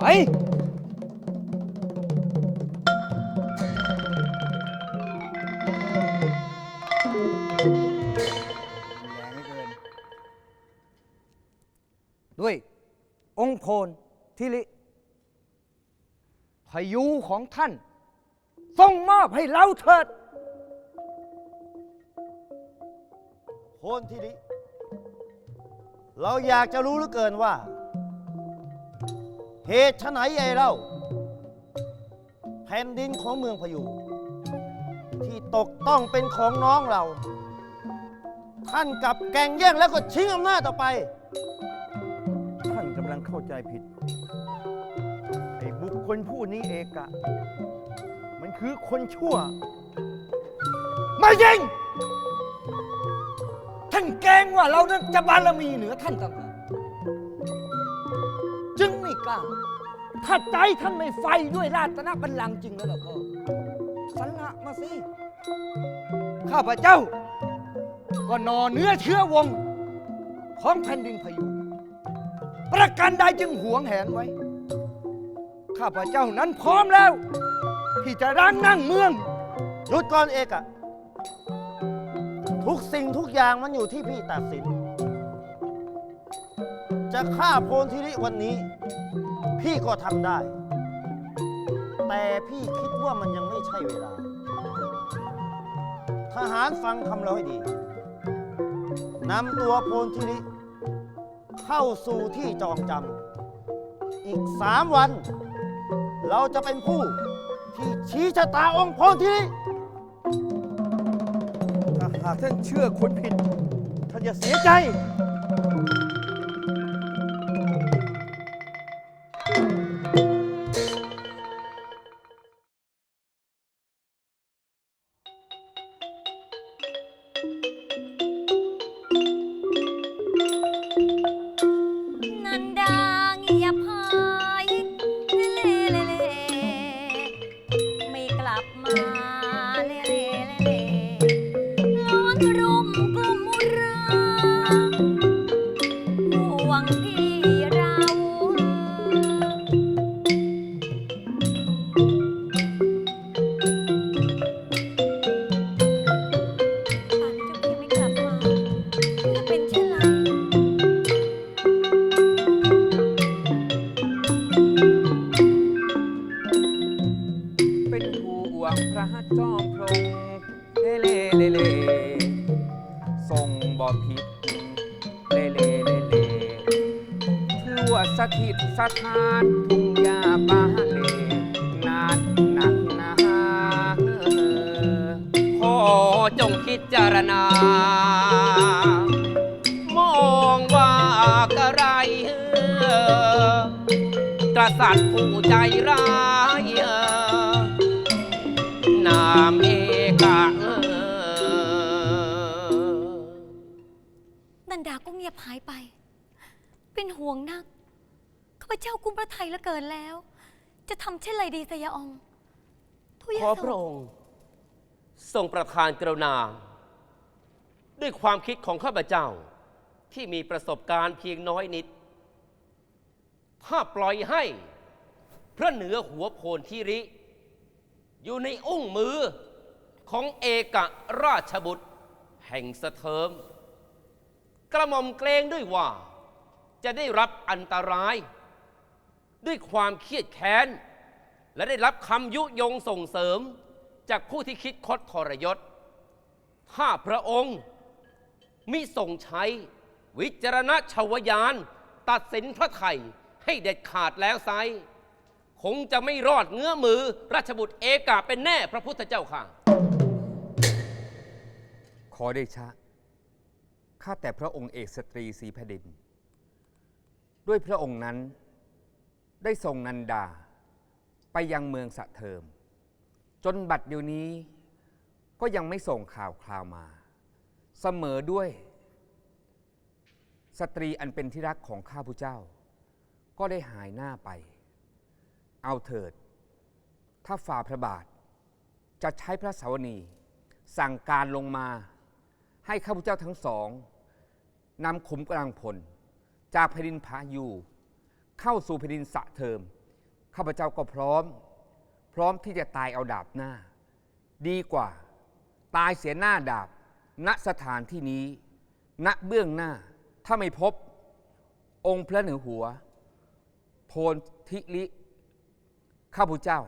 ไป แรงเหลือเกิน ด้วย องค์โพลทิริพายุของท่าน ทรงมอบให้เราเถิดโพนทีนี้เราอยากจะรู้เหลือเกินว่า เหตุไฉนใหญ่เล่า แผ่นดินของเมืองพายุที่ตกต้องเป็นของน้องเรา ท่านกลับแก่งแย่งแล้วก็ชิงอำนาจต่อไป ท่านกำลังเข้าใจผิด ไอ้บุคคลผู้นี้เอกะ มันคือคนชั่ว ไม่จริง ท่านแกล้งว่าเรานั้นจะบารมีเหนือท่านต่างหากจึงไม่ กล้า ถ้าใจท่านไม่ไฟด้วยราตนบัลลังก์จริงแล้วล่ะก็สันละมาสิ ข้าพเจ้า ก็นอเนื้อเชื้อวง ของแผ่นดินพายุ ประกันใดจึงหวงแหนไว้ ข้าพเจ้านั้นพร้อมแล้ว ที่จะรังนั่งเมืองหยุดก่อนเอกอะทุกสิ่งทุกอย่างมันอยู่ที่พี่ตัดสิน จะฆ่าโพนธิริวันนี้ พี่ก็ทำได้ แต่พี่คิดว่ามันยังไม่ใช่เวลา ทหารฟังคำเราให้ดีนำตัวโพนธิริ เข้าสู่ที่จองจำอีกสามวัน เราจะเป็นผู้ที่ชี้ชะตาองค์โพนธิริหากท่านเชื่อคนผิดท่านอย่าเสียใจ ถิตสถานทุ่งยาปาเลนานหนักหนาขอจงพิจารณา มองว่ากระไรกษัตริย์ผู้ใจร้าย กุมพระไทยลือเกินแล้ว จะทำเช่นไรดีสยาองทุยขอโสพระองค์ทรงประทานกรุณา ด้วยความคิดของข้าพเจ้าที่มีประสบการณ์เพียงน้อยนิด ถ้าปล่อยให้พระเหนือหัวโพนทิริ อยู่ในอุ้งมือของเอกราชบุตร แห่งสะเทิม กระหม่อมเกรงด้วยว่า จะได้รับอันตราย ด้วยความเครียดแค้น และได้รับคำยุยงส่งเสริมจากผู้ที่คิดคดทรยศ ถ้าพระองค์มิทรงใช้วิจารณชาวายาน ตัดสินพระไทยให้เด็ดขาดแล้วไซคงจะไม่รอดเงื้อมือราชบุตรเอกาเป็นแน่พระพุทธเจ้าค่ะ ขอได้ชะ ข้าแต่พระองค์เอกสตรีสีแผ่นดิน ด้วยพระองค์นั้น ได้ทรงนันดา ไปยังเมืองสะเทิม จนบัดเดี๋ยวนี้ก็ยังไม่ส่งข่าวคราวมา เสมอด้วย สตรีอันเป็นที่รักของข้าพุเจ้า ก็ได้หายหน้าไป เอาเถิด ถ้าฝ่าพระบาท จะใช้พระสาวนีสั่งการลงมา ให้ข้าพุเจ้าทั้งสองนำขุมกำลังพล จากแผ่นดินพายู เข้าสู่แผ่นดินสะเทิมข้าพเจ้าก็พร้อม พร้อมที่จะตายเอาดาบหน้า ดีกว่า ตายเสียหน้าดาบ ณสถานที่นี้ ณเบื้องหน้า ถ้าไม่พบ องค์พระเหนือหัว โพนทิลิข้าพเจ้า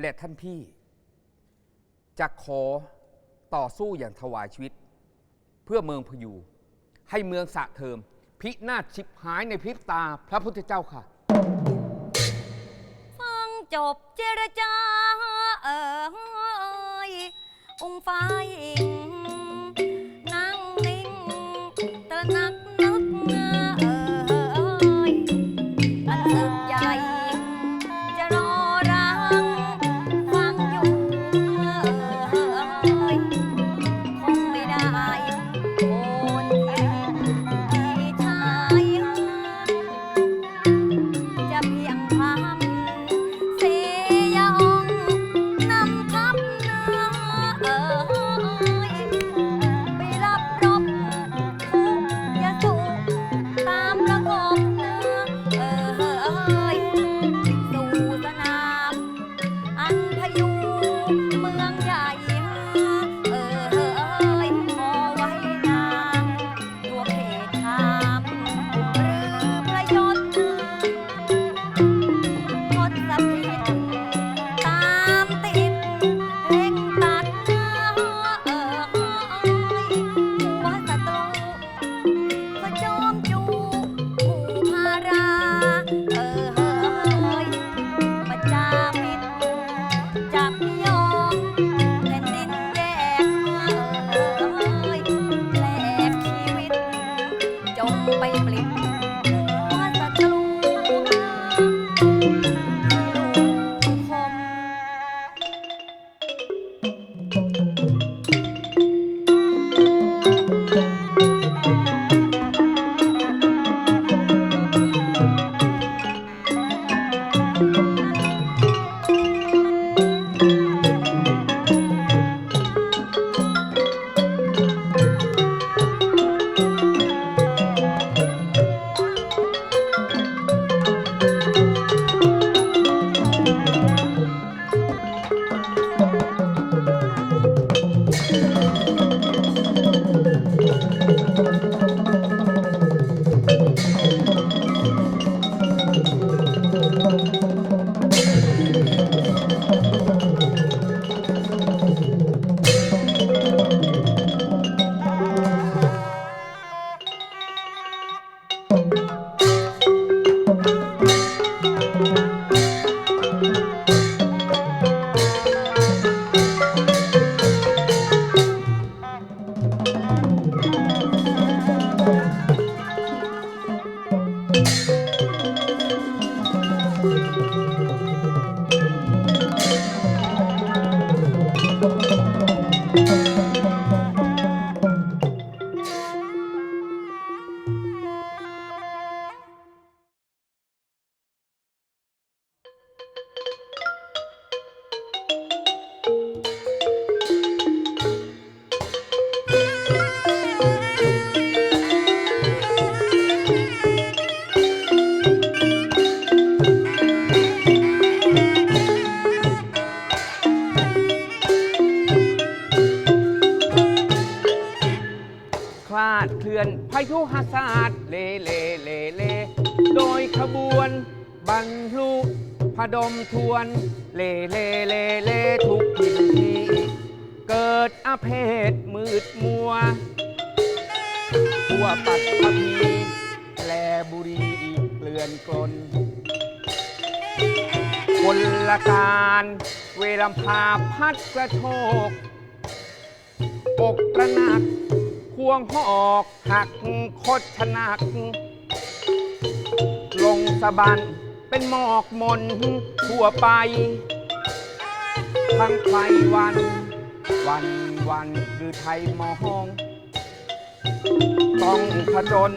และท่านพี่ จะขอต่อสู้อย่างถวายชีวิต เพื่อเมืองพยูให้เมืองสะเทิม พินาศชิบหายในพริบตาพระพุทธเจ้าค่ะ ฟังจบเจรจาเอ่ยองค์ฟ้ อาเพศมืดมัว ทั่วปัตตภีแลบุรีเกลื่อนกลนคนละการ เวลาพาพัดกระโชกอกตระหนัก ควงหอกหักคดชนัก ลงสะบันเป็นหมอกมนทั่วไป ทั้งไพรวัน วัน วันหรือไทยมอง ต้องผจญ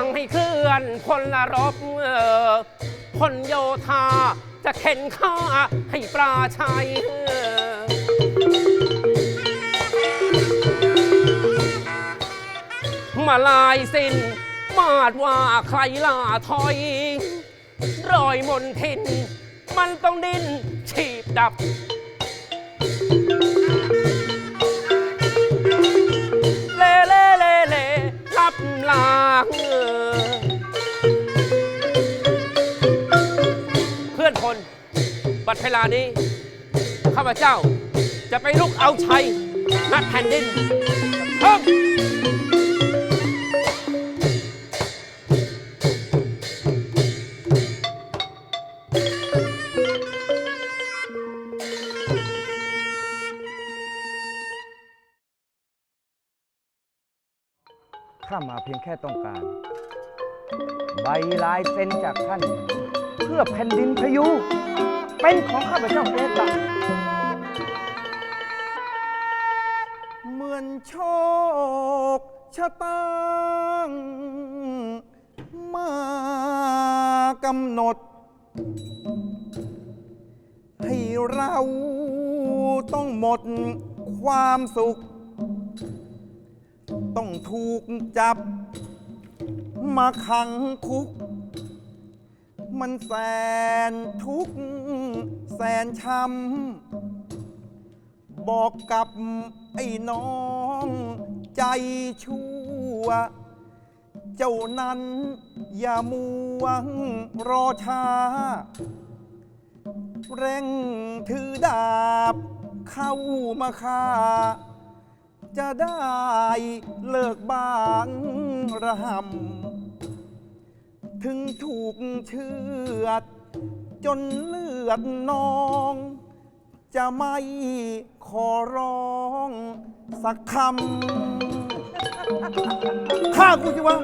สั่งให้เคลื่อนพลรบเออพลโยธาจะเข็นฆ่าให้ปราชัยเออมาลายสิ้น มาดว่าใครล่าถอย รอยมนทิน มันต้องดิ้นฉีบดับ บัดเวลานี้ ข้าพเจ้าจะไปลุกเอาชัยนัดแผ่นดินเพิ่มข้ามาเพียงแค่ต้องการ ใบลายเซ็นจากท่าน เพื่อแผ่นดินพยุ เป็นของข้าพเจ้าเองละเหมือนโชคชะตางมากำหนด ให้เราต้องหมดความสุข ต้องถูกจับ มาขังคุก มันแสนทุกข์ แสนช้ำบอกกับไอ้น้องใจชั่ว เจ้านั้นอย่ามัวรอช้า เร่งถือดาบเข้ามาฆ่า จะได้เลิกบางระหำถึงถูกเชือด จนเลือดนอง จะไม่ขอร้องสักคำฆ่ากูสิวะ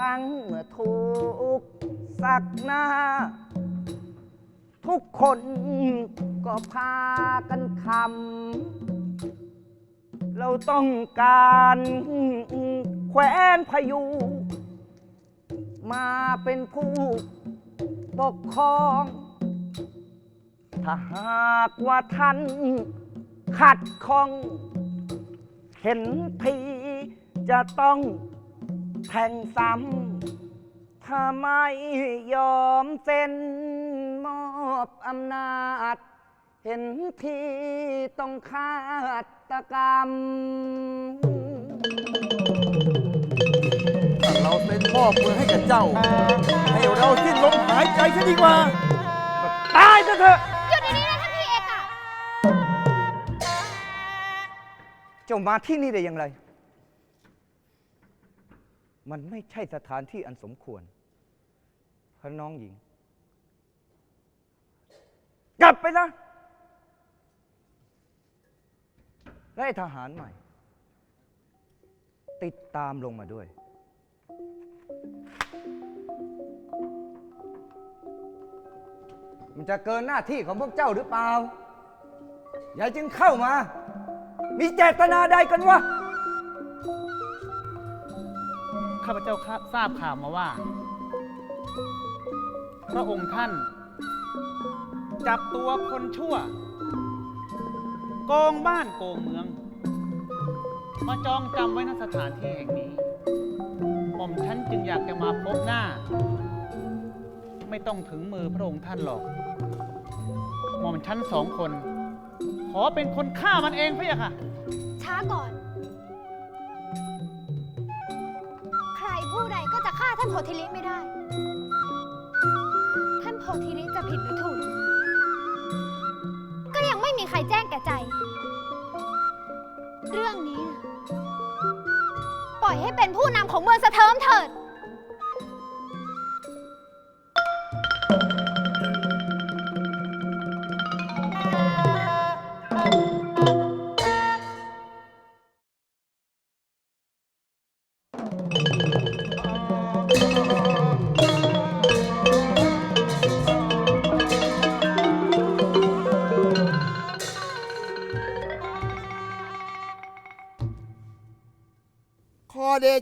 ครั้งเมื่อทุกสักหน้า ทุกคนก็พากันคำเราต้องการแคว้นพายุ มาเป็นผู้ปกครอง ถ้าหากว่าท่านขัดข้อง เห็นทีจะต้อง แทงซ้ำถ้าไม่ยอมเซ็นมอบอำนาจ เห็นทีต้องฆาตกรรม ถ้าเราเซ็นมอบมือให้กับเจ้า ให้เราสิ้นลมหายใจซะดีกว่าขตายซะเถอะ หยุดเดี๋ยวนี้นะท่านพี่เอกอะ เจ้ามาที่นี่ได้อย่างไร มันไม่ใช่สถานที่อันสมควรพระน้องหญิง กลับไปนะและทหารใหม่ ติดตามลงมาด้วย มันจะเกินหน้าที่ของพวกเจ้าหรือเปล่า อย่าจึงเข้ามา มีเจตนาใดกันวะ ข้าพเจ้าทราบข่าวมาว่า พระองค์ท่าน จับตัวคนชั่วโกงบ้านโกงเมือง มาจองจำไว้ณสถานที่แห่งนี้หม่อมฉันจึงอยากจะมาพบหน้า ไม่ต้องถึงมือพระองค์ท่านหรอกหม่อมฉันสองคน ขอเป็นคนฆ่ามันเองพะยะค่ะ ช้าก่อน โพธิลิไม่ได้ ท่านโพธิลิจะผิดหรือถูก ก็ยังไม่มีใครแจ้งแก่ใจ เรื่องนี้นะปล่อยให้เป็นผู้นำของเมืองสะเทิมเถิด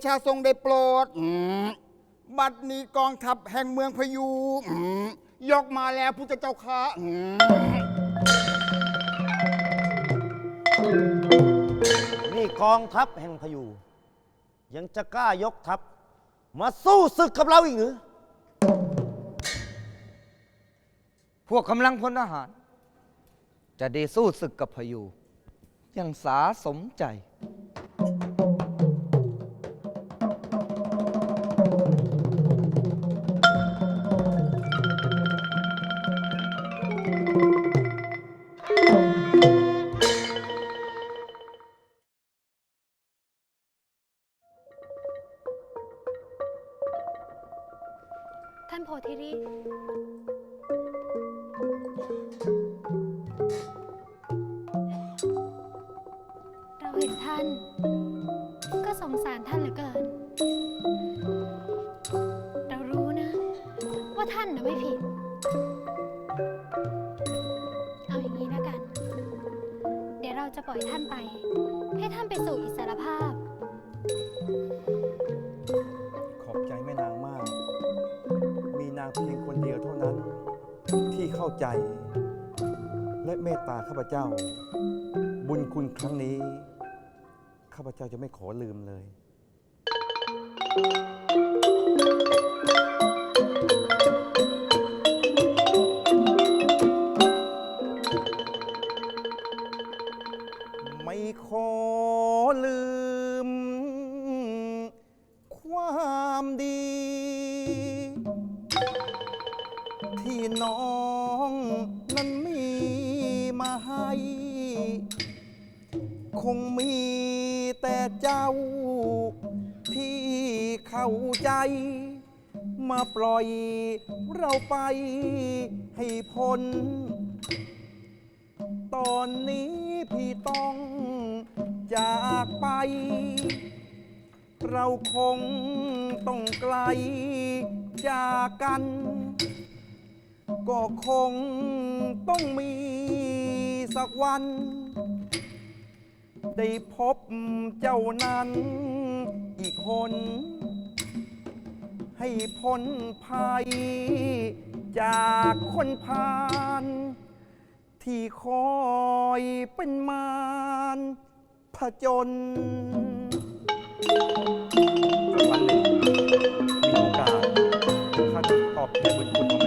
ชาทรงได้โปรดอืมบัดนี้กองทัพแห่งเมืองพยูอืมยกมาแล้วพุทธเจ้าค่ะอืมนี่กองทัพแห่งพยู ยังจะกล้ายกทัพ มาสู้ศึกกับเราอีกหรือ พวกกำลังพลทหาร จะได้สู้ศึกกับพายุ ยังสาสมใจ ท่ ที่เข้าใจ และเมตตาข้าพเจ้า บุญคุณครั้งนี้ ข้าพเจ้าจะไม่ขอลืมเลย อยเราไปให้พ้น ตอนนี้พี่ต้องจากไป เราคงต้องไกลจากกัน ก็คงต้องมีสักวัน ได้พบเจ้านั้นอีกคน ให้พ้นภัย จากคนพาน ที่คอยเป็นมารผจญวันหนึ่งมีโอกาสข้าจะตอบแทนบุญคุณ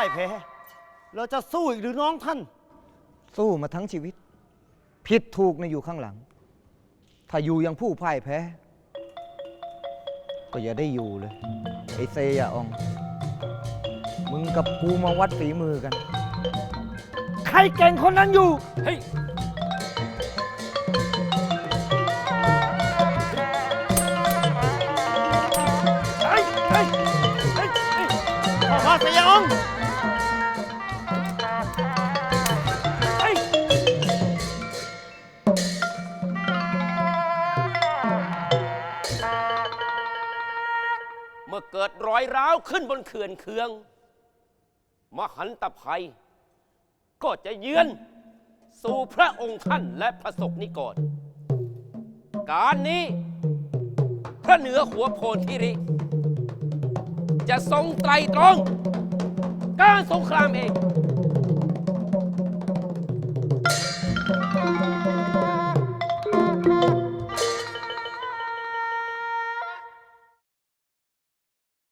ามพ่ายแพ้ เราจะสู้อีกหรือน้องท่าน สู้มาทั้งชีวิต ผิดถูกในะอยู่ข้างหลัง ถ้าอยู่อยังผู้พ่ายแพ้ ก็อย่าได้อยู่เลย ไอเซยาออง มึงกับกูมาวัดฝีมือกัน ใครเก่งคนนั้นอยู่ เฮ้ย เฮ้ย เฮ้ย เฮ้ย เฮ้ยพ่อพระสยอง รอยร้าวขึ้นบนเขื่อนเคือง มหันตภัย ก็จะเยือน สู่พระองค์ท่านและพระศกนิกรการนี้ พระเหนือหัวโพนทิริ จะทรงไตรตรอง การสงครามเอง